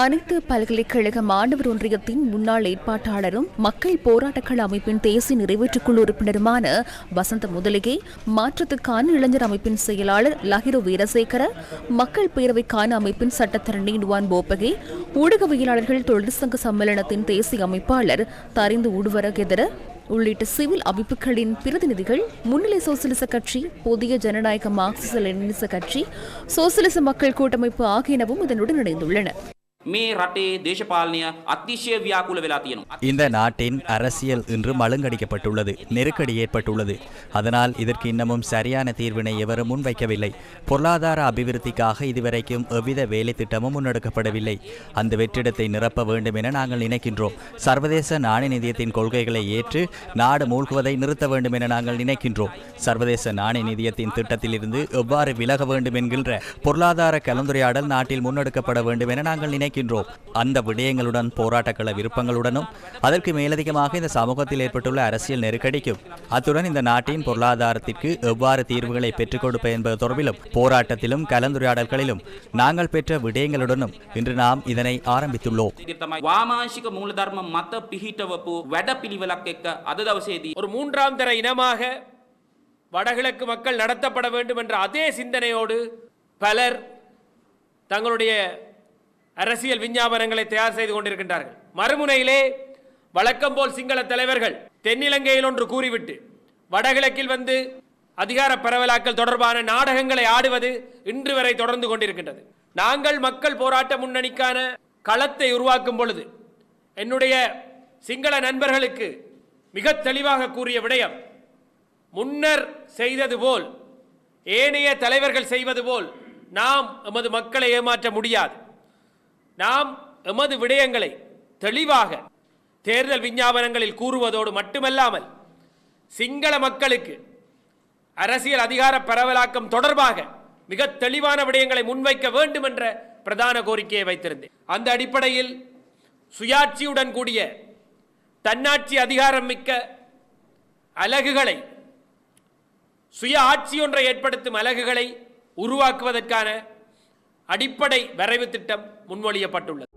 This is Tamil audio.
அனைத்து பல்கலைக்கழக மாணவர் ஒன்றியத்தின் முன்னாள் ஏற்பாட்டாளரும் மக்கள் போராட்டக்கள அமைப்பின் தேசிய நிறைவேற்றுக்குழு உறுப்பினருமான வசந்த முதலிகை மாற்றத்துக்கான இளைஞர் அமைப்பின் செயலாளர் லஹிரு வீரசேகர மக்கள் பேரவைக்கான அமைப்பின் சட்டத்தரணி நுவான் போப்பகே ஊடகவியலாளர்கள் தொழிற்சங்க சம்மேளனத்தின் தேசிய அமைப்பாளர் தரிந்து உடுவரகெதர உள்ளிட்ட சிவில் அமைப்புகளின் பிரதிநிதிகள் முன்னிலை சோசியலிச கட்சி புதிய ஜனநாயக மார்க்சிச லெனினிச கட்சி சோசியலிச மக்கள் கூட்டமைப்பு ஆகியனவும் இதனுடன் இணைந்துள்ளன. මේ රටේ දේශපාලනය අතිශය ව්‍යාකුල වෙලා තියෙනවා. இந்த நாட்டின் அரசியல் இன்று மழுங்கடிக்கப்பட்டுள்ளது நெருக்கடி ஏற்பட்டுள்ளது அதனால் இதற்கு இன்னமும் சரியான தீர்வினை எவரும் முன்வைக்கவில்லை பொருளாதார அபிவிருத்திக்காக இதுவரைக்கும் எவ்வித வேலை திட்டமும் முன்னெடுக்கப்படவில்லை அந்த வெற்றிடத்தை நிரப்ப வேண்டும் என நாங்கள் நினைக்கின்றோம் சர்வதேச நாணய நிதியத்தின் கொள்கைகளை ஏற்று நாடு மூழ்குவதை நிறுத்த வேண்டும் என நாங்கள் நினைக்கின்றோம் சர்வதேச நாணய நிதியத்தின் திட்டத்திலிருந்து எவ்வாறு விலக வேண்டும் என்கின்ற பொருளாதார கலந்துரையாடல் நாட்டில் முன்னெடுக்கப்பட வேண்டும் என நாங்கள் இருக்கின்றோம் அந்த விடயங்களுடன் போராட்டக்கள விருப்பங்களுடனும் அதற்கு மேலதிகமாக இந்த சமூகத்தில் ஏற்பட்டுள்ள அரசியல் நெருக்கடிக்கும் அத்துடன் இந்த நாட்டின் பொருளாதாரத்திற்கு எவ்வாறு தீர்வுகளை பெற்றுக் கொடுப்ப என்பது தொடர்பிலும் போராட்டத்திலும் கலந்துரையாடல்களிலும் நாங்கள் பெற்ற விடயங்களுடனும் இன்று நாம் இதனை ஆரம்பித்துள்ளோம். வாமாசிக மூலதர்மம் மத பிகிட்டவப்பு வெட பிரிவிலக்க அது தவசேதி ஒரு மூன்றாம் தர இனமாக வடகிழக்கு மக்கள் நடத்தப்பட வேண்டும் என்ற அதே சிந்தனையோடு பலர் தங்களுடைய அரசியல் விஞ்ஞாபனங்களை தயார் செய்து கொண்டிருக்கின்றார்கள். மறுமுனையிலே வழக்கம் போல் சிங்கள தலைவர்கள் தென்னிலங்கையில் ஒன்று கூறிவிட்டு வடகிழக்கில் வந்து அதிகார பரவலாக்கல் தொடர்பான நாடகங்களை ஆடுவது இன்று வரை தொடர்ந்து கொண்டிருக்கின்றது. நாங்கள் மக்கள் போராட்ட முன்னணிக்கான களத்தை உருவாக்கும் பொழுது என்னுடைய சிங்கள நண்பர்களுக்கு மிக தெளிவாக கூறிய விடயம் முன்னர் செய்தது போல் ஏனைய தலைவர்கள் செய்வது போல் நாம் எமது மக்களை ஏமாற்ற முடியாது. நாம் எமது விடயங்களை தெளிவாக தேர்தல் விஞ்ஞாபனங்களில் கூறுவதோடு மட்டுமல்லாமல் சிங்கள மக்களுக்கு அரசியல் அதிகார பரவலாக்கம் தொடர்பாக மிக தெளிவான விடயங்களை முன்வைக்க வேண்டும் என்ற பிரதான கோரிக்கையை வைத்திருந்தேன். அந்த அடிப்படையில் சுயாட்சியுடன் கூடிய தன்னாட்சி அதிகாரம் மிக்க அலகுகளை சுய ஆட்சி ஒன்றை ஏற்படுத்தும் அலகுகளை உருவாக்குவதற்கான அடிப்படை வரைவு திட்டம் முன்மொழியப்பட்டுள்ளது.